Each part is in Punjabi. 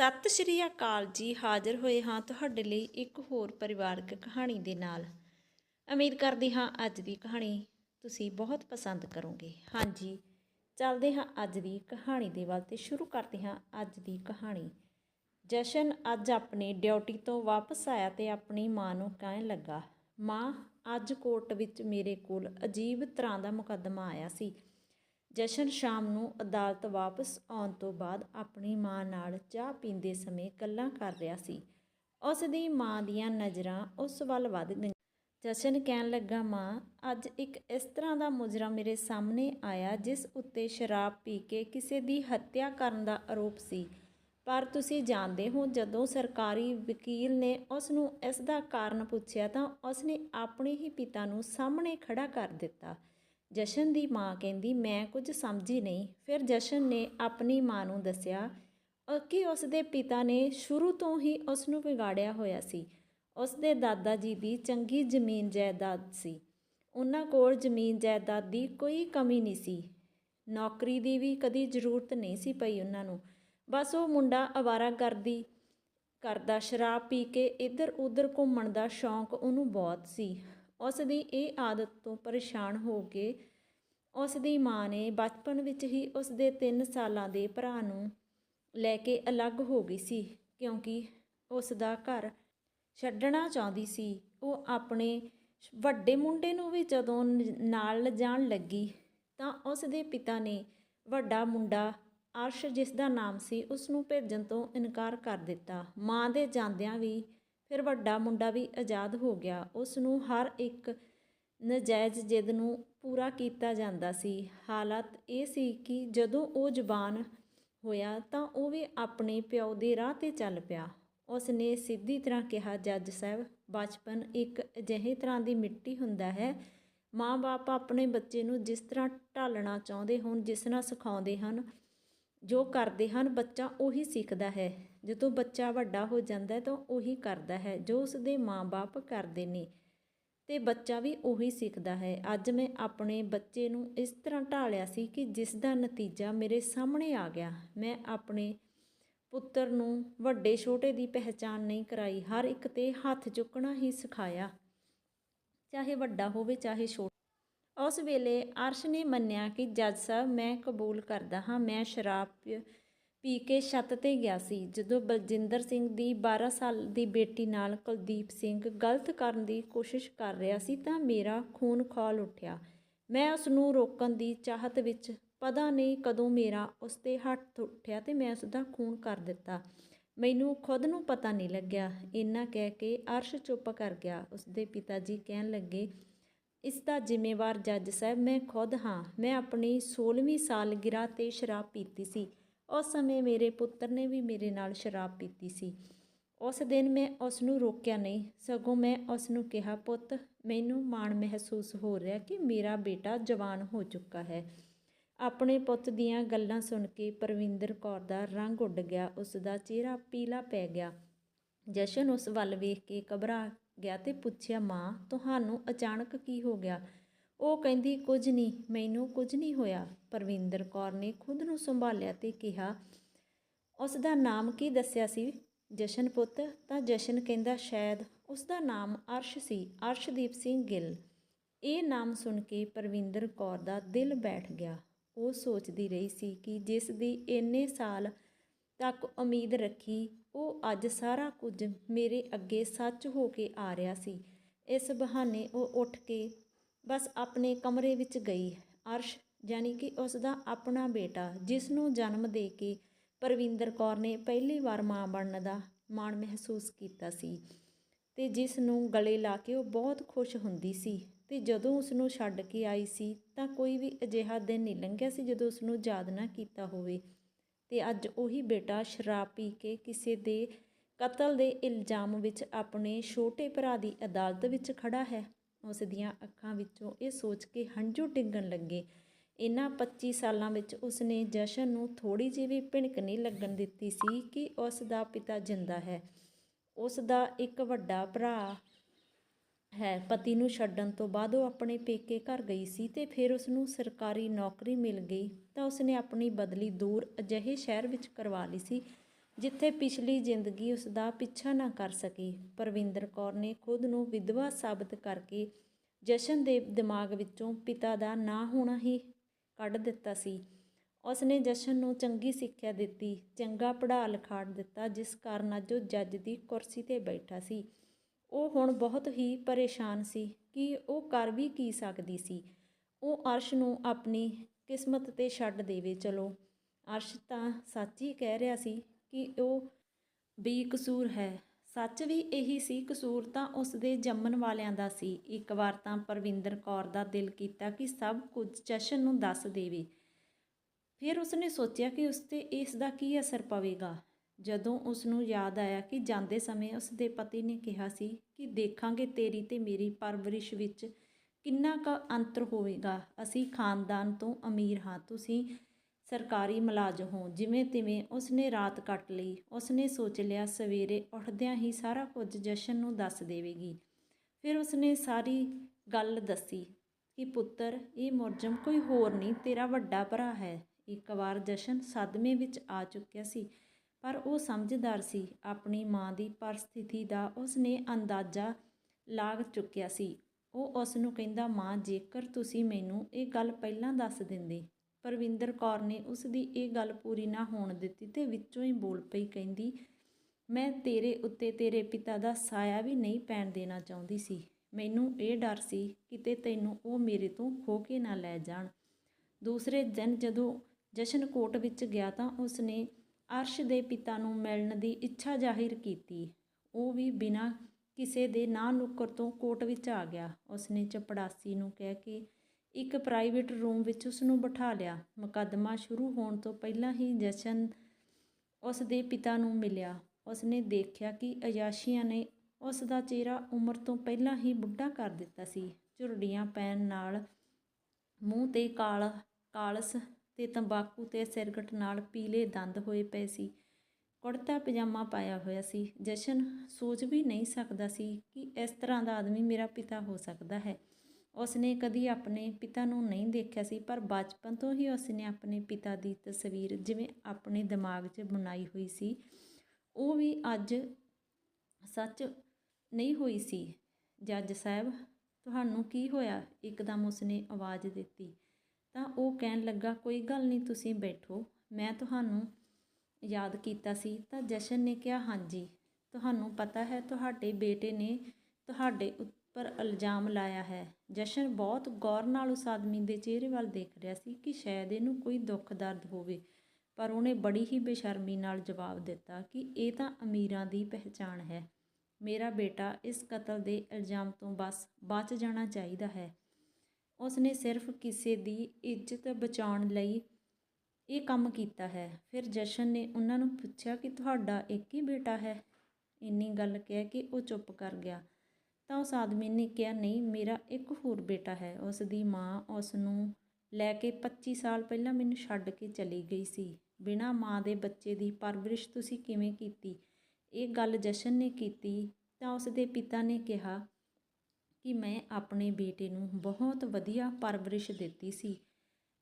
ਸਤਿ ਸ਼੍ਰੀ ਅਕਾਲ ਜੀ। ਹਾਜ਼ਰ ਹੋਏ ਹਾਂ ਤੁਹਾਡੇ ਲਈ ਇੱਕ ਹੋਰ ਪਰਿਵਾਰਕ ਕਹਾਣੀ ਦੇ ਨਾਲ। ਉਮੀਦ ਕਰਦੀ ਹਾਂ ਅੱਜ ਦੀ ਕਹਾਣੀ ਤੁਸੀਂ ਬਹੁਤ ਪਸੰਦ ਕਰੋਗੇ। ਹਾਂਜੀ, ਚੱਲਦੇ ਹਾਂ ਅੱਜ ਦੀ ਕਹਾਣੀ ਦੇ ਵੱਲ ਤੇ ਸ਼ੁਰੂ ਕਰਦੇ ਹਾਂ ਅੱਜ ਦੀ ਕਹਾਣੀ। ਜਸ਼ਨ ਅੱਜ ਆਪਣੀ ਡਿਊਟੀ ਤੋਂ ਵਾਪਸ ਆਇਆ ਤੇ ਆਪਣੀ ਮਾਂ ਨੂੰ ਕਹਿਣ ਲੱਗਾ, ਮਾਂ, ਅੱਜ ਕੋਰਟ ਵਿੱਚ ਮੇਰੇ ਕੋਲ ਅਜੀਬ ਤਰ੍ਹਾਂ ਦਾ ਮੁਕੱਦਮਾ ਆਇਆ ਸੀ। ਜਸ਼ਨ ਸ਼ਾਮ ਨੂੰ ਅਦਾਲਤ ਵਾਪਸ ਆਉਣ ਤੋਂ ਬਾਅਦ ਆਪਣੀ ਮਾਂ ਨਾਲ ਚਾਹ ਪੀਂਦੇ ਸਮੇਂ ਗੱਲਾਂ ਕਰ ਰਿਹਾ ਸੀ। ਉਸ ਦੀ ਮਾਂ ਦੀਆਂ ਨਜ਼ਰਾਂ ਉਸ ਵੱਲ ਵੱਧ ਗਈਆਂ। ਜਸ਼ਨ ਕਹਿਣ ਲੱਗਾ, ਮਾਂ, ਅੱਜ ਇੱਕ ਇਸ ਤਰ੍ਹਾਂ ਦਾ ਮੁਜਰਾ ਮੇਰੇ ਸਾਹਮਣੇ ਆਇਆ ਜਿਸ ਉੱਤੇ ਸ਼ਰਾਬ ਪੀ ਕੇ ਕਿਸੇ ਦੀ ਹੱਤਿਆ ਕਰਨ ਦਾ ਆਰੋਪ ਸੀ। ਪਰ ਤੁਸੀਂ ਜਾਣਦੇ ਹੋ, ਜਦੋਂ ਸਰਕਾਰੀ ਵਕੀਲ ਨੇ ਉਸ ਨੂੰ ਇਸ ਦਾ ਕਾਰਨ ਪੁੱਛਿਆ ਤਾਂ ਉਸ ਨੇ ਆਪਣੇ ਹੀ ਪਿਤਾ ਨੂੰ ਸਾਹਮਣੇ ਖੜਾ ਕਰ ਦਿੱਤਾ। ਜਸ਼ਨ ਦੀ ਮਾਂ ਕਹਿੰਦੀ, ਮੈਂ ਕੁਝ ਸਮਝੀ ਨਹੀਂ। ਫਿਰ ਜਸ਼ਨ ਨੇ ਆਪਣੀ ਮਾਂ ਨੂੰ ਦੱਸਿਆ ਕਿ ਉਸ ਦੇ ਪਿਤਾ ਨੇ ਸ਼ੁਰੂ ਤੋਂ ਹੀ ਉਸ ਨੂੰ ਵਿਗਾੜਿਆ ਹੋਇਆ ਸੀ। ਉਸ ਦੇ ਦਾਦਾ ਜੀ ਦੀ ਚੰਗੀ ਜ਼ਮੀਨ ਜਾਇਦਾਦ ਸੀ। ਉਹਨਾਂ ਕੋਲ ਜ਼ਮੀਨ ਜਾਇਦਾਦ ਦੀ ਕੋਈ ਕਮੀ ਨਹੀਂ ਸੀ। ਨੌਕਰੀ ਦੀ ਵੀ ਕਦੀ ਜ਼ਰੂਰਤ ਨਹੀਂ ਸੀ ਪਈ ਉਹਨਾਂ ਨੂੰ। ਬਸ ਉਹ ਮੁੰਡਾ ਅਵਾਰਾ ਅਵਾਰਾਗਰਦੀ ਕਰਦਾ ਸ਼ਰਾਬ ਪੀ ਕੇ ਇੱਧਰ ਉੱਧਰ ਘੁੰਮਣ ਦਾ ਸ਼ੌਂਕ ਉਹਨੂੰ ਬਹੁਤ ਸੀ। ਉਸ ਦੀ ਇਹ ਆਦਤ ਤੋਂ ਪਰੇਸ਼ਾਨ ਹੋ ਕੇ ਉਸ ਦੀ ਮਾਂ ਨੇ ਬਚਪਨ ਵਿੱਚ ਹੀ ਉਸ ਦੇ 3 ਸਾਲਾਂ ਦੇ ਭਰਾ ਨੂੰ ਲੈ ਕੇ ਅਲੱਗ ਹੋ ਗਈ ਸੀ, ਕਿਉਂਕਿ ਉਸ ਦਾ ਘਰ ਛੱਡਣਾ ਚਾਹੁੰਦੀ ਸੀ। ਉਹ ਆਪਣੇ ਵੱਡੇ ਮੁੰਡੇ ਨੂੰ ਵੀ ਜਦੋਂ ਨ- ਨਾਲ ਲਿਜਾਣ ਲੱਗੀ ਤਾਂ ਉਸ ਦੇ ਪਿਤਾ ਨੇ ਵੱਡਾ ਮੁੰਡਾ ਅਰਸ਼, ਜਿਸ ਦਾ ਨਾਮ ਸੀ, ਉਸ ਨੂੰ ਭੇਜਣ ਤੋਂ ਇਨਕਾਰ ਕਰ ਦਿੱਤਾ। ਮਾਂ ਦੇ ਜਾਂਦਿਆਂ ਵੀ ਫਿਰ ਵੱਡਾ ਮੁੰਡਾ ਵੀ ਆਜ਼ਾਦ ਹੋ ਗਿਆ। ਉਸ ਨੂੰ ਹਰ ਇੱਕ ਨਜਾਇਜ਼ ਜਿੱਦ ਨੂੰ ਪੂਰਾ ਕੀਤਾ ਜਾਂਦਾ ਸੀ। ਹਾਲਤ ਇਹ ਸੀ ਕਿ ਜਦੋਂ ਉਹ ਜਵਾਨ ਹੋਇਆ ਤਾਂ ਉਹ ਵੀ ਆਪਣੇ ਪਿਓ ਦੇ ਰਾਹ ਤੇ ਚੱਲ ਪਿਆ। ਉਸ ਨੇ ਸਿੱਧੀ ਤਰ੍ਹਾਂ ਕਿਹਾ, ਜੱਜ ਸਾਹਿਬ, ਬਚਪਨ ਇੱਕ ਅਜਿਹੇ ਤਰ੍ਹਾਂ ਦੀ ਮਿੱਟੀ ਹੁੰਦਾ ਹੈ। ਮਾਂ-ਬਾਪ ਆਪਣੇ ਬੱਚੇ ਨੂੰ ਜਿਸ ਤਰ੍ਹਾਂ ਢਾਲਣਾ ਚਾਹੁੰਦੇ ਹੋਣ, ਜਿਸ ਨਾਲ ਸਿਖਾਉਂਦੇ ਹਨ, ਜੋ ਕਰਦੇ ਹਨ, ਬੱਚਾ ਉਹੀ ਸਿੱਖਦਾ ਹੈ। ਜਦੋਂ ਬੱਚਾ ਵੱਡਾ ਹੋ ਜਾਂਦਾ ਹੈ ਤਾਂ ਉਹੀ ਕਰਦਾ ਹੈ, ਜੋ ਉਸ ਦੇ ਮਾਂ-ਬਾਪ ਕਰਦੇ ਨੇ। ਤੇ ਬੱਚਾ ਵੀ ਉਹੀ ਸਿੱਖਦਾ ਹੈ। ਅੱਜ ਮੈਂ ਆਪਣੇ ਬੱਚੇ ਨੂੰ ਇਸ ਤਰ੍ਹਾਂ ਢਾਲਿਆ ਸੀ ਕਿ ਜਿਸ ਦਾ ਨਤੀਜਾ ਮੇਰੇ ਸਾਹਮਣੇ ਆ ਗਿਆ। ਮੈਂ ਆਪਣੇ ਪੁੱਤਰ ਨੂੰ ਵੱਡੇ ਛੋਟੇ ਦੀ ਪਹਿਚਾਣ ਨਹੀਂ ਕਰਾਈ, ਹਰ ਇੱਕ ਤੇ ਹੱਥ ਚੁੱਕਣਾ ਹੀ ਸਿਖਾਇਆ। ਚਾਹੇ ਵੱਡਾ ਹੋਵੇ, ਚਾਹੇ ਛੋਟਾ ਉਸ ਵੇਲੇ ਅਰਸ਼ ਨੇ ਮੰਨਿਆ ਕਿ ਜੱਜ ਸਾਹਿਬ, ਮੈਂ ਕਬੂਲ ਕਰਦਾ ਹਾਂ, ਮੈਂ ਸ਼ਰਾਬ ਪੀ ਕੇ ਛੱਤ ਤੇ ਗਿਆ ਸੀ, ਜਦੋਂ ਬਲਜਿੰਦਰ ਸਿੰਘ ਦੀ 12 ਸਾਲ ਦੀ ਬੇਟੀ ਨਾਲ ਕੁਲਦੀਪ ਸਿੰਘ ਗਲਤ ਕਰਨ ਦੀ ਕੋਸ਼ਿਸ਼ ਕਰ ਰਿਹਾ ਸੀ ਤਾਂ ਮੇਰਾ ਖੂਨ ਖੋਲ ਉੱਠਿਆ। ਮੈਂ ਉਸ ਨੂੰ ਰੋਕਣ ਦੀ ਚਾਹਤ ਵਿੱਚ ਪਤਾ ਨਹੀਂ ਕਦੋਂ ਮੇਰਾ ਉਸ ਤੇ ਹੱਥ ਉੱਠਿਆ ਤੇ ਮੈਂ ਉਸ ਦਾ ਖੂਨ ਕਰ ਦਿੱਤਾ। ਮੈਨੂੰ ਖੁਦ ਨੂੰ ਪਤਾ ਨਹੀਂ ਲੱਗਿਆ। ਇੰਨਾ ਕਹਿ ਕੇ ਅਰਸ਼ ਚੁੱਪ ਕਰ ਗਿਆ। ਉਸਦੇ ਪਿਤਾ ਜੀ ਕਹਿਣ ਲੱਗੇ, ਇਸ ਦਾ ਜ਼ਿੰਮੇਵਾਰ ਜੱਜ ਸਾਹਿਬ, ਮੈਂ ਖੁਦ ਹਾਂ। ਮੈਂ ਆਪਣੀ 16ਵੀਂ ਸਾਲਗਿਰਾ ਤੇ ਸ਼ਰਾਬ ਪੀਤੀ ਸੀ। ਉਸ ਸਮੇਂ ਮੇਰੇ ਪੁੱਤਰ ਨੇ ਵੀ ਮੇਰੇ ਨਾਲ ਸ਼ਰਾਬ ਪੀਤੀ ਸੀ। ਉਸ ਦਿਨ ਮੈਂ ਉਸ ਨੂੰ ਰੋਕਿਆ ਨਹੀਂ। ਸਗੋਂ ਮੈਂ ਉਸ ਨੂੰ ਕਿਹਾ, ਪੁੱਤ, ਮੈਨੂੰ ਮਾਣ ਮਹਿਸੂਸ ਹੋ ਰਿਹਾ ਕਿ ਮੇਰਾ ਬੇਟਾ ਜਵਾਨ ਹੋ ਚੁੱਕਾ ਹੈ। ਆਪਣੇ ਪੁੱਤ ਦੀਆਂ ਗੱਲਾਂ ਸੁਣ ਕੇ ਪਰਵਿੰਦਰ ਕੌਰ ਦਾ ਰੰਗ ਉੱਡ ਗਿਆ। ਉਸ ਦਾ ਚਿਹਰਾ ਪੀਲਾ ਪੈ ਗਿਆ। ਜਸ਼ਨ ਉਸ ਵੱਲ ਵੇਖ ਕੇ ਘਬਰਾ ਗਿਆ ਤੇ ਪੁੱਛਿਆ, ਮਾਂ, ਤੁਹਾਨੂੰ ਅਚਾਨਕ ਕੀ ਹੋ ਗਿਆ? ਉਹ ਕਹਿੰਦੀ, ਕੁਝ ਨਹੀਂ ਮੈਨੂੰ ਕੁਝ ਨਹੀਂ ਹੋਇਆ। ਪਰਵਿੰਦਰ ਕੌਰ ਨੇ ਖੁਦ ਨੂੰ ਸੰਭਾਲਿਆ ਤੇ ਕਿਹਾ, ਉਸ ਦਾ ਨਾਮ ਕੀ ਦੱਸਿਆ ਸੀ? ਜਸ਼ਨ ਪੁੱਤ? ਤਾਂ ਜਸ਼ਨ ਕਹਿੰਦਾ, ਸ਼ਾਇਦ ਉਸ ਦਾ ਨਾਮ ਅਰਸ਼ ਸੀ, ਅਰਸ਼ਦੀਪ ਸਿੰਘ ਗਿੱਲ। ਇਹ ਨਾਮ ਸੁਣ ਕੇ ਪਰਵਿੰਦਰ ਕੌਰ ਦਾ ਦਿਲ ਬੈਠ ਗਿਆ। ਉਹ ਸੋਚਦੀ ਰਹੀ ਸੀ ਕਿ ਜਿਸ ਦੀ ਇੰਨੇ ਸਾਲ ਤੱਕ ਉਮੀਦ ਰੱਖੀ, ਉਹ ਅੱਜ ਸਾਰਾ ਕੁਝ ਮੇਰੇ ਅੱਗੇ ਸੱਚ ਹੋ ਕੇ ਆ ਰਿਹਾ ਸੀ। ਇਸ ਬਹਾਨੇ ਉਹ ਉੱਠ ਕੇ ਬਸ ਆਪਣੇ ਕਮਰੇ ਵਿੱਚ ਗਈ। ਅਰਸ਼ ਯਾਨੀ ਕਿ ਉਸ ਦਾ ਆਪਣਾ ਬੇਟਾ ਜਿਸ ਨੂੰ ਜਨਮ ਦੇ ਕੇ ਪਰਵਿੰਦਰ ਕੌਰ ਨੇ ਪਹਿਲੀ ਵਾਰ ਮਾਂ ਬਣਨ ਦਾ ਮਾਣ ਮਹਿਸੂਸ ਕੀਤਾ ਸੀ ਤੇ ਜਿਸ ਨੂੰ ਗਲੇ ਲਾ ਕੇ ਉਹ ਬਹੁਤ ਖੁਸ਼ ਹੁੰਦੀ ਸੀ ਤੇ ਜਦੋਂ ਉਸ ਨੂੰ ਛੱਡ ਕੇ ਆਈ ਸੀ ਤਾਂ ਕੋਈ ਵੀ ਅਜਿਹਾ ਦਿਨ ਨਹੀਂ ਲੰਘਿਆ ਸੀ ਜਦੋਂ ਉਸ ਨੂੰ ਯਾਦ ਨਾ ਕੀਤਾ ਹੋਵੇ। ਤੇ ਅੱਜ ਉਹੀ ਬੇਟਾ ਸ਼ਰਾਬ ਪੀ ਕੇ ਕਿਸੇ ਦੇ ਕਤਲ ਦੇ ਇਲਜ਼ਾਮ ਵਿੱਚ ਆਪਣੇ ਛੋਟੇ ਭਰਾ ਦੀ ਅਦਾਲਤ ਵਿੱਚ ਖੜਾ ਹੈ। ਉਸ ਦੀਆਂ ਅੱਖਾਂ ਵਿੱਚੋਂ ਇਹ ਸੋਚ ਕੇ ਹੰਝੂ ਡਿੱਗਣ ਲੱਗੇ। ਇਨ੍ਹਾਂ 25 ਸਾਲਾਂ ਵਿੱਚ ਉਸਨੇ ਜਸ਼ਨ ਨੂੰ ਥੋੜੀ ਜਿਹੀ ਵੀ ਭਿਣਕ ਨਹੀਂ ਲੱਗਣ ਦਿੱਤੀ ਸੀ ਕਿ ਉਸ ਦਾ ਪਿਤਾ ਜਿੰਦਾ ਹੈ। ਉਸ ਦਾ ਇੱਕ ਵੱਡਾ ਭਰਾ ਹੈ। ਪਤੀ ਨੂੰ ਛੱਡਣ ਤੋਂ ਬਾਅਦ ਉਹ ਆਪਣੇ ਪੇਕੇ ਘਰ ਗਈ ਸੀ ਤੇ ਫਿਰ ਉਸ ਨੂੰ ਸਰਕਾਰੀ ਨੌਕਰੀ ਮਿਲ ਗਈ। ਤਾਂ ਉਸਨੇ ਆਪਣੀ ਬਦਲੀ ਦੂਰ ਅਜਿਹੇ ਸ਼ਹਿਰ ਵਿੱਚ ਕਰਵਾ ਲਈ ਸੀ ਜਿੱਥੇ ਪਿਛਲੀ ਜ਼ਿੰਦਗੀ ਉਸ ਦਾ ਪਿੱਛਾ ਨਾ ਕਰ ਸਕੀ। ਪਰਵਿੰਦਰ ਕੌਰ ਨੇ ਖੁਦ ਨੂੰ ਵਿਧਵਾ ਸਾਬਤ ਕਰਕੇ ਜਸ਼ਨ ਦੇ ਦਿਮਾਗ ਵਿੱਚੋਂ ਪਿਤਾ ਦਾ ਨਾ ਹੋਣਾ ਹੀ ਕੱਢ ਦਿੱਤਾ ਸੀ। ਉਸ ਨੇ ਜਸ਼ਨ ਨੂੰ ਚੰਗੀ ਸਿੱਖਿਆ ਦਿੱਤੀ, ਚੰਗਾ ਪੜ੍ਹਾ ਲਿਖਾੜ ਦਿੱਤਾ, ਜਿਸ ਕਾਰਨ ਅੱਜ ਉਹ ਜੱਜ ਦੀ ਕੁਰਸੀ ਤੇ ਬੈਠਾ ਸੀ। ਉਹ ਹੁਣ ਬਹੁਤ ਹੀ ਪਰੇਸ਼ਾਨ ਸੀ ਕਿ ਉਹ ਕਰ ਵੀ ਕੀ ਸਕਦੀ ਸੀ। ਉਹ ਅਰਸ਼ ਨੂੰ ਆਪਣੀ ਕਿਸਮਤ ਤੇ ਛੱਡ ਦੇਵੇ, ਚਲੋ ਅਰਸ਼ ਤਾਂ ਸੱਚ ਹੀ ਕਹਿ ਰਿਹਾ ਸੀ ਕਿ ਉਹ ਬੇਕਸੂਰ ਹੈ। ਸੱਚ ਵੀ ਇਹੀ ਸੀ, ਕਸੂਰ ਤਾਂ ਉਸ ਦੇ ਜੰਮਣ ਵਾਲਿਆਂ ਦਾ ਸੀ। ਇੱਕ ਵਾਰ ਤਾਂ ਪਰਵਿੰਦਰ ਕੌਰ ਦਾ ਦਿਲ ਕੀਤਾ ਕਿ ਸਭ ਕੁਝ ਜਸ਼ਨ ਨੂੰ ਦੱਸ ਦੇਵੇ। ਫਿਰ ਉਸਨੇ ਸੋਚਿਆ ਕਿ ਉਸ ਤੇ ਇਸ ਦਾ ਕੀ ਅਸਰ ਪਵੇਗਾ। ਜਦੋਂ ਉਸ ਨੂੰ ਯਾਦ ਆਇਆ ਕਿ ਜਾਂਦੇ ਸਮੇਂ ਉਸ ਦੇ ਪਤੀ ਨੇ ਕਿਹਾ ਸੀ ਕਿ ਦੇਖਾਂਗੇ ਤੇਰੀ ਤੇ ਮੇਰੀ ਪਰਵਰਿਸ਼ ਵਿੱਚ ਕਿੰਨਾ ਕੁ ਅੰਤਰ ਹੋਵੇਗਾ। ਅਸੀਂ ਖਾਨਦਾਨ ਤੋਂ ਅਮੀਰ ਹਾਂ, ਤੁਸੀਂ ਸਰਕਾਰੀ ਮੁਲਾਜ਼ਮ ਹੋ ਜਿਵੇਂ ਤਿਵੇਂ ਉਸਨੇ ਰਾਤ ਕੱਟ ਲਈ, ਉਸਨੇ ਸੋਚ ਲਿਆ, ਸਵੇਰੇ ਉੱਠਦਿਆਂ ਹੀ ਸਾਰਾ ਕੁਝ ਜਸ਼ਨ ਨੂੰ ਦੱਸ ਦੇਵੇਗੀ। ਫਿਰ ਉਸਨੇ ਸਾਰੀ ਗੱਲ ਦੱਸੀ ਕਿ, ਪੁੱਤਰ, ਇਹ ਮੁਰਜਮ ਕੋਈ ਹੋਰ ਨਹੀਂ, ਤੇਰਾ ਵੱਡਾ ਭਰਾ ਹੈ। ਇੱਕ ਵਾਰ ਜਸ਼ਨ ਸਦਮੇ ਵਿੱਚ ਆ ਚੁੱਕਿਆ ਸੀ, ਪਰ ਉਹ ਸਮਝਦਾਰ ਸੀ। ਆਪਣੀ ਮਾਂ ਦੀ ਪਰਿਸਥਿਤੀ ਦਾ ਉਸਨੇ ਅੰਦਾਜ਼ਾ ਲਾਗ ਚੁੱਕਿਆ ਸੀ। ਉਹ ਉਸ ਨੂੰ ਕਹਿੰਦਾ, ਮਾਂ, ਜੇਕਰ ਤੁਸੀਂ ਮੈਨੂੰ ਇਹ ਗੱਲ ਪਹਿਲਾਂ ਦੱਸ ਦਿੰਦੇ ਪਰਵਿੰਦਰ ਕੌਰ ਨੇ ਉਸ ਦੀ ਇਹ ਗੱਲ ਪੂਰੀ ਨਾ ਹੋਣ ਦਿੱਤੀ ਤੇ ਵਿੱਚੋਂ ਹੀ ਬੋਲ ਪਈ ਕਹਿੰਦੀ, ਮੈਂ ਤੇਰੇ ਉੱਤੇ ਤੇਰੇ ਪਿਤਾ ਦਾ ਸਾਇਆ ਵੀ ਨਹੀਂ ਪੈਣ ਦੇਣਾ ਚਾਹੁੰਦੀ ਸੀ। ਮੈਨੂੰ ਇਹ ਡਰ ਸੀ ਕਿਤੇ ਤੈਨੂੰ ਉਹ ਮੇਰੇ ਤੋਂ ਖੋ ਕੇ ਨਾ ਲੈ ਜਾਣ। ਦੂਸਰੇ ਦਿਨ ਜਦੋਂ ਜਸ਼ਨ ਕੋਟ ਵਿੱਚ ਗਿਆ ਤਾਂ ਉਸਨੇ ਅਰਸ਼ ਦੇ ਪਿਤਾ ਨੂੰ ਮਿਲਣ ਦੀ ਇੱਛਾ ਜ਼ਾਹਿਰ ਕੀਤੀ। ਉਹ ਵੀ ਬਿਨਾਂ ਕਿਸੇ ਦੇ ਨਾਂ ਨੁੱਕਰ ਤੋਂ ਕੋਟ ਵਿੱਚ ਆ ਗਿਆ। ਉਸਨੇ ਚਪੜਾਸੀ ਨੂੰ ਕਹਿ ਕੇ ਇੱਕ ਪ੍ਰਾਈਵੇਟ ਰੂਮ ਵਿੱਚ ਉਸ ਨੂੰ ਬਿਠਾ ਲਿਆ। ਮੁਕੱਦਮਾ ਸ਼ੁਰੂ ਹੋਣ ਤੋਂ ਪਹਿਲਾਂ ਹੀ ਜਸ਼ਨ ਉਸ ਦੇ ਪਿਤਾ ਨੂੰ ਮਿਲਿਆ। ਉਸਨੇ ਦੇਖਿਆ ਕਿ ਅਯਾਸ਼ੀਆਂ ਨੇ ਉਸ ਦਾ ਚਿਹਰਾ ਉਮਰ ਤੋਂ ਪਹਿਲਾਂ ਹੀ ਬੁੱਢਾ ਕਰ ਦਿੱਤਾ ਸੀ। ਝੁਰੜੀਆਂ ਪੈਣ ਨਾਲ ਮੂੰਹ ਤੇ ਕਾਲ, ਕਾਲਸ ਤੇ ਤੰਬਾਕੂ ਤੇ ਸਿਰਗਟ ਨਾਲ ਪੀਲੇ ਦੰਦ ਹੋਏ ਪਏ ਸੀ। ਕੁੜਤਾ ਪਜਾਮਾ ਪਾਇਆ ਹੋਇਆ ਸੀ। ਜਸ਼ਨ ਸੋਚ ਵੀ ਨਹੀਂ ਸਕਦਾ ਸੀ ਕਿ ਇਸ ਤਰ੍ਹਾਂ ਦਾ ਆਦਮੀ ਮੇਰਾ ਪਿਤਾ ਹੋ ਸਕਦਾ ਹੈ। ਉਸਨੇ ਕਦੀ ਆਪਣੇ ਪਿਤਾ ਨੂੰ ਨਹੀਂ ਦੇਖਿਆ ਸੀ, ਪਰ ਬਚਪਨ ਤੋਂ ਹੀ ਉਸਨੇ ਆਪਣੇ ਪਿਤਾ ਦੀ ਤਸਵੀਰ ਜਿਵੇਂ ਆਪਣੇ ਦਿਮਾਗ 'ਚ ਬਣਾਈ ਹੋਈ ਸੀ, ਉਹ ਵੀ ਅੱਜ ਸੱਚ ਨਹੀਂ ਹੋਈ ਸੀ। ਜੱਜ ਸਾਹਿਬ, ਤੁਹਾਨੂੰ ਕੀ ਹੋਇਆ? ਇੱਕਦਮ ਉਸਨੇ ਆਵਾਜ਼ ਦਿੱਤੀ। ਤਾਂ ਉਹ ਕਹਿਣ ਲੱਗਾ, ਕੋਈ ਗੱਲ ਨਹੀਂ, ਤੁਸੀਂ ਬੈਠੋ। ਮੈਂ ਤੁਹਾਨੂੰ ਯਾਦ ਕੀਤਾ ਸੀ। ਤਾਂ ਜਸ਼ਨ ਨੇ ਕਿਹਾ, ਹਾਂਜੀ, ਤੁਹਾਨੂੰ ਪਤਾ ਹੈ, ਤੁਹਾਡੇ ਬੇਟੇ ਨੇ ਤੁਹਾਡੇ ਪਰ ਇਲਜ਼ਾਮ ਲਾਇਆ ਹੈ। ਜਸ਼ਨ ਬਹੁਤ ਗੌਰ ਨਾਲ ਉਸ ਆਦਮੀ ਦੇ ਚਿਹਰੇ ਵੱਲ ਦੇਖ ਰਿਹਾ ਸੀ ਕਿ ਸ਼ਾਇਦ ਇਹਨੂੰ ਕੋਈ ਦੁੱਖ ਦਰਦ ਹੋਵੇ। ਪਰ ਉਹਨੇ ਬੜੀ ਹੀ ਬੇਸ਼ਰਮੀ ਨਾਲ ਜਵਾਬ ਦਿੱਤਾ ਕਿ ਇਹ ਤਾਂ ਅਮੀਰਾਂ ਦੀ ਪਹਿਚਾਣ ਹੈ। ਮੇਰਾ ਬੇਟਾ ਇਸ ਕਤਲ ਦੇ ਇਲਜ਼ਾਮ ਤੋਂ ਬਸ ਬਚ ਜਾਣਾ ਚਾਹੀਦਾ ਹੈ। ਉਸਨੇ ਸਿਰਫ ਕਿਸੇ ਦੀ ਇੱਜ਼ਤ ਬਚਾਉਣ ਲਈ ਇਹ ਕੰਮ ਕੀਤਾ ਹੈ। ਫਿਰ ਜਸ਼ਨ ਨੇ ਉਹਨਾਂ ਨੂੰ ਪੁੱਛਿਆ ਕਿ ਤੁਹਾਡਾ ਇੱਕ ਹੀ ਬੇਟਾ ਹੈ? ਇੰਨੀ ਗੱਲ ਕਹਿ ਕੇ ਉਹ ਚੁੱਪ ਕਰ ਗਿਆ। ਤਾਂ ਉਸ ਆਦਮੀ ਨੇ ਕਿਹਾ, ਨਹੀਂ, ਮੇਰਾ ਇੱਕ ਹੋਰ ਬੇਟਾ ਹੈ। ਉਸ ਦੀ ਮਾਂ ਉਸ ਨੂੰ ਲੈ ਕੇ 25 ਸਾਲ ਪਹਿਲਾਂ ਮੈਨੂੰ ਛੱਡ ਕੇ ਚਲੀ ਗਈ ਸੀ। ਬਿਨਾਂ ਮਾਂ ਦੇ ਬੱਚੇ ਦੀ ਪਰਵਰਿਸ਼ ਤੁਸੀਂ ਕਿਵੇਂ ਕੀਤੀ? ਇਹ ਗੱਲ ਜਸ਼ਨ ਨੇ ਕੀਤੀ। ਤਾਂ ਉਸ ਦੇ ਪਿਤਾ ਨੇ ਕਿਹਾ ਕਿ ਮੈਂ ਆਪਣੇ ਬੇਟੇ ਨੂੰ ਬਹੁਤ ਵਧੀਆ ਪਰਵਰਿਸ਼ ਦਿੱਤੀ ਸੀ।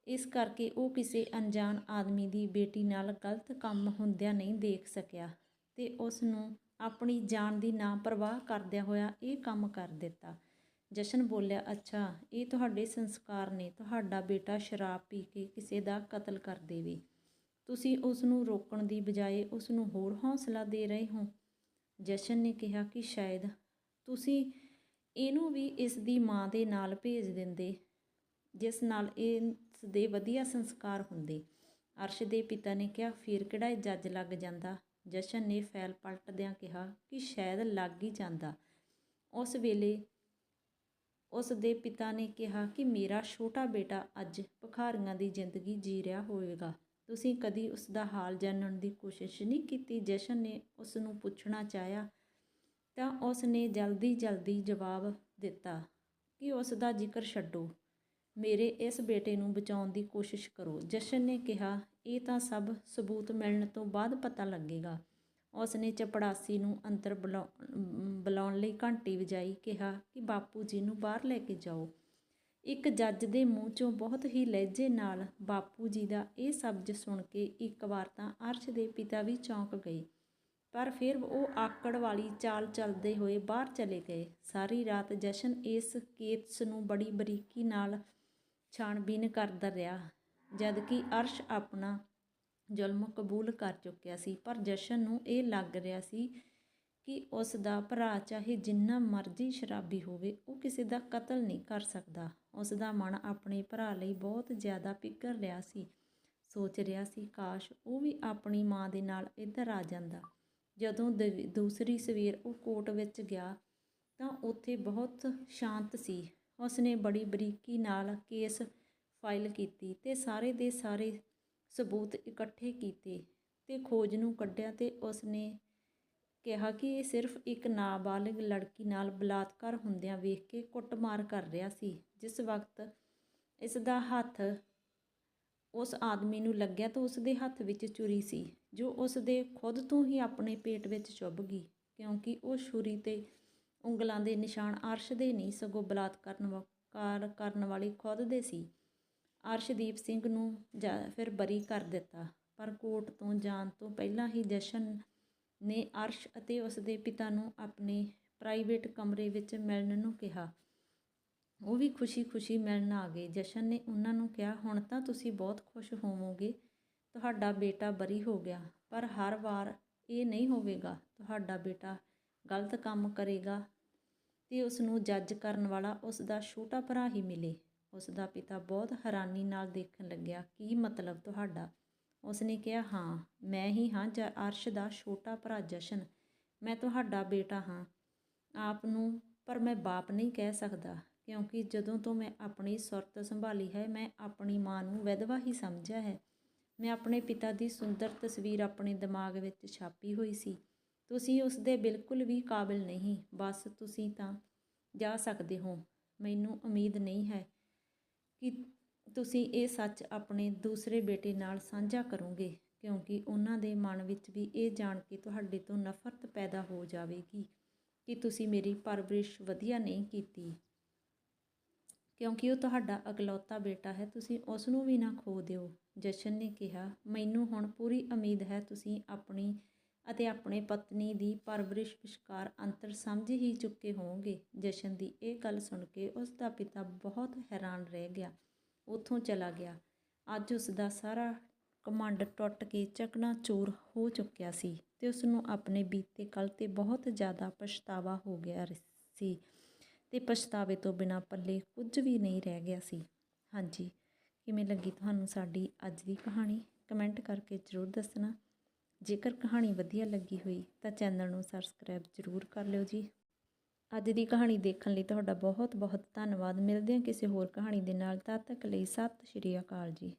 ਇਸ ਕਰਕੇ ਉਹ ਕਿਸੇ ਅਣਜਾਣ ਆਦਮੀ ਦੀ ਬੇਟੀ ਨਾਲ ਗਲਤ ਕੰਮ ਹੁੰਦਿਆਂ ਨਹੀਂ ਦੇਖ ਸਕਿਆ ਤੇ ਉਸ ਨੂੰ ਆਪਣੀ ਜਾਨ ਦੀ ਨਾ ਪਰਵਾਹ ਕਰਦਿਆਂ ਹੋਇਆ ਇਹ ਕੰਮ ਕਰ ਦਿੱਤਾ। ਜਸ਼ਨ ਬੋਲਿਆ, ਅੱਛਾ, ਇਹ ਤੁਹਾਡੇ ਸੰਸਕਾਰ ਨੇ। ਤੁਹਾਡਾ ਬੇਟਾ ਸ਼ਰਾਬ ਪੀ ਕੇ ਕਿਸੇ ਦਾ ਕਤਲ ਕਰ ਦੇਵੇ। ਤੁਸੀਂ ਉਸ ਨੂੰ ਰੋਕਣ ਦੀ ਬਜਾਏ ਉਸ ਨੂੰ ਹੋਰ ਹੌਸਲਾ ਦੇ ਰਹੇ ਹੋ? ਜਸ਼ਨ ਨੇ ਕਿਹਾ ਕਿ ਸ਼ਾਇਦ ਤੁਸੀਂ ਇਹਨੂੰ ਵੀ ਇਸ ਦੀ ਮਾਂ ਦੇ ਨਾਲ ਭੇਜ ਦਿੰਦੇ, ਜਿਸ ਨਾਲ ਇਸ ਦੇ ਵਧੀਆ ਸੰਸਕਾਰ ਹੁੰਦੇ। ਅਰਸ਼ ਦੇ ਪਿਤਾ ਨੇ ਕਿਹਾ, ਫਿਰ ਕਿਹੜਾ ਜੱਜ ਲੱਗ ਜਾਂਦਾ? ਜਸ਼ਨ ਨੇ ਫੈਲ ਪਲਟਦਿਆਂ ਕਿਹਾ ਕਿ ਸ਼ਾਇਦ ਲੱਗ ਹੀ ਜਾਂਦਾ। ਉਸ ਵੇਲੇ ਉਸ ਦੇ ਪਿਤਾ ਨੇ ਕਿਹਾ ਕਿ ਮੇਰਾ ਛੋਟਾ ਬੇਟਾ ਅੱਜ ਭਖਾਰੀਆਂ ਦੀ ਜ਼ਿੰਦਗੀ ਜੀ ਰਿਹਾ ਹੋਵੇਗਾ। ਤੁਸੀਂ ਕਦੀ ਉਸ ਦਾ ਹਾਲ ਜਾਣਨ ਦੀ ਕੋਸ਼ਿਸ਼ ਨਹੀਂ ਕੀਤੀ? ਜਸ਼ਨ ਨੇ ਉਸ ਨੂੰ ਪੁੱਛਣਾ ਚਾਹਿਆ ਤਾਂ ਉਸ ਨੇ ਜਲਦੀ ਜਲਦੀ ਜਵਾਬ ਦਿੱਤਾ ਕਿ ਉਸ ਦਾ ਜ਼ਿਕਰ ਛੱਡੋ। ਮੇਰੇ ਇਸ ਬੇਟੇ ਨੂੰ ਬਚਾਉਣ ਦੀ ਕੋਸ਼ਿਸ਼ ਕਰੋ। ਜਸ਼ਨ ਨੇ ਕਿਹਾ, ਇਹ ਤਾਂ ਸਭ ਸਬੂਤ ਮਿਲਣ ਤੋਂ ਬਾਅਦ ਪਤਾ ਲੱਗੇਗਾ। ਉਸ ਨੇ ਚਪੜਾਸੀ ਨੂੰ ਅੰਦਰ ਬੁਲਾਉਣ ਲਈ ਘੰਟੀ ਵਜਾਈ, ਕਿਹਾ ਕਿ ਬਾਪੂ ਜੀ ਨੂੰ ਬਾਹਰ ਲੈ ਕੇ ਜਾਓ। ਇੱਕ ਜੱਜ ਦੇ ਮੂੰਹ ਚੋਂ ਬਹੁਤ ਹੀ ਲਹਿਜੇ ਨਾਲ ਬਾਪੂ ਜੀ ਦਾ ਇਹ ਸ਼ਬਦ ਸੁਣ ਕੇ ਇੱਕ ਵਾਰ ਤਾਂ ਅਰਸ਼ ਦੇ ਪਿਤਾ ਵੀ ਚੌਂਕ ਗਏ। ਪਰ ਫਿਰ ਉਹ ਆਕੜ ਵਾਲੀ ਚਾਲ ਚੱਲਦੇ ਹੋਏ ਬਾਹਰ ਚਲੇ ਗਏ। ਸਾਰੀ ਰਾਤ ਜਸ਼ਨ ਇਸ ਕੇਸ ਨੂੰ ਬੜੀ ਬਰੀਕੀ ਨਾਲ ਛਾਣਬੀਨ ਕਰਦਾ ਰਿਹਾ ਜਦ ਕਿ ਅਰਸ਼ ਆਪਣਾ ਜ਼ੁਲਮ ਕਬੂਲ ਕਰ ਚੁੱਕਿਆ ਸੀ। ਪਰ ਜਸ਼ਨ ਨੂੰ ਇਹ ਲੱਗ ਰਿਹਾ ਸੀ ਕਿ ਉਸ ਦਾ ਭਰਾ ਚਾਹੇ ਜਿੰਨਾ ਮਰਜ਼ੀ ਸ਼ਰਾਬੀ ਹੋਵੇ, ਉਹ ਕਿਸੇ ਦਾ ਕਤਲ ਨਹੀਂ ਕਰ ਸਕਦਾ। ਉਸ ਦਾ ਮਨ ਆਪਣੇ ਭਰਾ ਲਈ ਬਹੁਤ ਜ਼ਿਆਦਾ ਫਿਕਰ ਰਿਹਾ ਸੀ। ਸੋਚ ਰਿਹਾ ਸੀ, ਕਾਸ਼ ਉਹ ਵੀ ਆਪਣੀ ਮਾਂ ਦੇ ਨਾਲ ਇੱਧਰ ਆ ਜਾਂਦਾ। ਜਦੋਂ ਦੂਸਰੀ ਸਵੇਰ ਉਹ ਕੋਟ ਵਿੱਚ ਗਿਆ, ਤਾਂ ਉੱਥੇ ਬਹੁਤ ਸ਼ਾਂਤ ਸੀ। ਉਸ ਨੇ ਬੜੀ ਬਰੀਕੀ ਨਾਲ ਕੇਸ ਫਾਈਲ ਕੀਤੀ ਤੇ ਸਾਰੇ ਦੇ ਸਾਰੇ ਸਬੂਤ ਇਕੱਠੇ ਕੀਤੇ ਤੇ ਖੋਜ ਨੂੰ ਕੱਢਿਆ ਤੇ ਉਸਨੇ ਕਿਹਾ ਕਿ ਇਹ ਸਿਰਫ ਇੱਕ ਨਾਬਾਲਗ ਲੜਕੀ ਨਾਲ ਬਲਾਤਕਾਰ ਹੁੰਦਿਆਂ ਵੇਖ ਕੇ ਕੁੱਟਮਾਰ ਕਰ ਰਿਹਾ ਸੀ, ਜਿਸ ਵਕਤ ਇਸ ਦਾ ਹੱਥ ਉਸ ਆਦਮੀ ਨੂੰ ਲੱਗਿਆ ਤਾਂ ਉਸ ਦੇ ਹੱਥ ਵਿੱਚ ਛੁਰੀ ਸੀ, ਜੋ ਉਸ ਦੇ ਖੁਦ ਤੋਂ ਹੀ ਆਪਣੇ ਪੇਟ ਵਿੱਚ ਚੁੱਭ ਗਈ, ਕਿਉਂਕਿ ਉਹ ਛੁਰੀ ਤੇ ਉਂਗਲਾਂ ਦੇ ਨਿਸ਼ਾਨ ਅਰਸ਼ ਦੇ ਨਹੀਂ, ਸਗੋਂ ਬਲਾਤਕਾਰ ਵਾ- ਕਾਰ ਕਰਨ ਵਾਲੀ ਖੁਦ ਦੇ ਸੀ। ਅਰਸ਼ਦੀਪ ਸਿੰਘ ਨੂੰ ਜਾ- ਫਿਰ ਬਰੀ ਕਰ ਦਿੱਤਾ, ਪਰ ਕੋਰਟ ਤੋਂ ਜਾਣ ਤੋਂ ਪਹਿਲਾਂ ਹੀ ਜਸ਼ਨ ਨੇ ਅਰਸ਼ ਅਤੇ ਉਸ ਦੇ ਪਿਤਾ ਨੂੰ ਆਪਣੇ ਪ੍ਰਾਈਵੇਟ ਕਮਰੇ ਵਿੱਚ ਮਿਲਣ ਨੂੰ ਕਿਹਾ। ਉਹ ਵੀ ਖੁਸ਼ੀ-ਖੁਸ਼ੀ ਮਿਲਣ ਆ ਗਏ। ਜਸ਼ਨ ਨੇ ਉਹਨਾਂ ਨੂੰ ਕਿਹਾ, ਹੁਣ ਤਾਂ ਤੁਸੀਂ ਬਹੁਤ ਖੁਸ਼ ਹੋਵੋਗੇ। ਤੁਹਾਡਾ ਬੇਟਾ ਬਰੀ ਹੋ ਗਿਆ, ਪਰ ਹਰ ਵਾਰ ਇਹ ਨਹੀਂ ਹੋਵੇਗਾ। ਤੁਹਾਡਾ ਬੇਟਾ ਗਲਤ ਕੰਮ ਕਰੇਗਾ ਤੇ ਉਸ ਨੂੰ ਜੱਜ ਕਰਨ ਵਾਲਾ ਉਸ ਦਾ ਛੋਟਾ ਭਰਾ ਹੀ ਮਿਲੇ। ਉਸ ਦਾ ਪਿਤਾ ਬਹੁਤ ਹੈਰਾਨੀ ਨਾਲ ਦੇਖਣ ਲੱਗਿਆ, ਕੀ ਮਤਲਬ ਤੁਹਾਡਾ? ਉਸਨੇ ਕਿਹਾ, ਹਾਂ, ਮੈਂ ਹੀ ਹਾਂ ਜਾਂ, ਅਰਸ਼ ਦਾ ਛੋਟਾ ਭਰਾ ਜਸ਼ਨ। ਮੈਂ ਤੁਹਾਡਾ ਬੇਟਾ ਹਾਂ। ਆਪ ਨੂੰ, ਪਰ ਮੈਂ ਬਾਪ ਨਹੀਂ ਕਹਿ ਸਕਦਾ, ਕਿਉਂਕਿ ਜਦੋਂ ਤੋਂ ਮੈਂ ਆਪਣੀ ਸੁਰਤ ਸੰਭਾਲੀ ਹੈ, ਮੈਂ ਆਪਣੀ ਮਾਂ ਨੂੰ ਵਿਧਵਾ ਹੀ ਸਮਝਿਆ ਹੈ। ਮੈਂ ਆਪਣੇ ਪਿਤਾ ਦੀ ਸੁੰਦਰ ਤਸਵੀਰ ਆਪਣੇ ਦਿਮਾਗ ਵਿੱਚ ਛਾਪੀ ਹੋਈ ਸੀ। ਤੁਸੀਂ ਉਸ ਦੇ ਬਿਲਕੁਲ ਵੀ ਕਾਬਿਲ ਨਹੀਂ। ਬਸ ਤੁਸੀਂ ਤਾਂ ਜਾ ਸਕਦੇ ਹੋ। ਮੈਨੂੰ ਉਮੀਦ ਨਹੀਂ ਹੈ ਕਿ ਤੁਸੀਂ ਇਹ ਸੱਚ ਆਪਣੇ ਦੂਸਰੇ ਬੇਟੇ ਨਾਲ ਸਾਂਝਾ ਕਰੋਗੇ, ਕਿਉਂਕਿ ਉਹਨਾਂ ਦੇ ਮਨ ਵਿੱਚ ਵੀ ਇਹ ਜਾਣ ਕੇ ਤੁਹਾਡੇ ਤੋਂ ਨਫ਼ਰਤ ਪੈਦਾ ਹੋ ਜਾਵੇਗੀ ਕਿ ਤੁਸੀਂ ਮੇਰੀ ਪਰਵਰਿਸ਼ ਵਧੀਆ ਨਹੀਂ ਕੀਤੀ। ਕਿਉਂਕਿ ਉਹ ਤੁਹਾਡਾ ਇਕਲੌਤਾ ਬੇਟਾ ਹੈ, ਤੁਸੀਂ ਉਸ ਨੂੰ ਵੀ ਨਾ ਖੋ ਦਿਓ। ਜਸ਼ਨ ਨੇ ਕਿਹਾ, ਮੈਨੂੰ ਹੁਣ ਪੂਰੀ ਉਮੀਦ ਹੈ ਤੁਸੀਂ ਆਪਣੀ ਅਤੇ ਆਪਣੇ ਪਤਨੀ ਦੀ ਪਰਵਰਿਸ਼ ਵਿਚਕਾਰ ਅੰਤਰ ਸਮਝ ਹੀ ਚੁੱਕੇ ਹੋਵੋਗੇ ਜਸ਼ਨ ਦੀ ਇਹ ਗੱਲ ਸੁਣ ਕੇ ਉਸ ਦਾ ਪਿਤਾ ਬਹੁਤ ਹੈਰਾਨ ਰਹਿ ਗਿਆ। ਉੱਥੋਂ ਚਲਾ ਗਿਆ। ਅੱਜ ਉਸ ਦਾ ਸਾਰਾ ਕਮੰਡ ਟੁੱਟ ਕੇ ਚਕਨਾ ਚੂਰ ਹੋ ਚੁੱਕਿਆ ਸੀ ਤੇ ਉਸ ਨੂੰ ਆਪਣੇ ਬੀਤੇ ਕੱਲ ਤੇ ਬਹੁਤ ਜ਼ਿਆਦਾ ਪਛਤਾਵਾ ਹੋ ਗਿਆ ਸੀ ਤੇ ਪਛਤਾਵੇ ਤੋਂ ਬਿਨਾ ਪੱਲੇ ਕੁਝ ਵੀ ਨਹੀਂ ਰਹਿ ਗਿਆ ਸੀ। ਹਾਂਜੀ, ਕਿਵੇਂ ਲੱਗੀ ਤੁਹਾਨੂੰ ਸਾਡੀ ਅੱਜ ਦੀ ਕਹਾਣੀ? ਕਮੈਂਟ ਕਰਕੇ ਜ਼ਰੂਰ ਦੱਸਣਾ। ਜੇਕਰ ਕਹਾਣੀ ਵਧੀਆ ਲੱਗੀ ਹੋਈ ਤਾਂ ਚੈਨਲ ਨੂੰ ਸਬਸਕ੍ਰਾਈਬ ਜ਼ਰੂਰ ਕਰ ਲਿਓ ਜੀ। ਅੱਜ ਦੀ ਕਹਾਣੀ ਦੇਖਣ ਲਈ ਤੁਹਾਡਾ ਬਹੁਤ ਬਹੁਤ ਧੰਨਵਾਦ। ਮਿਲਦੇ ਹਾਂ ਕਿਸੇ ਹੋਰ ਕਹਾਣੀ ਦੇ ਨਾਲ। ਤਦ ਤੱਕ ਲਈ ਸਤਿ ਸ਼੍ਰੀ ਅਕਾਲ ਜੀ।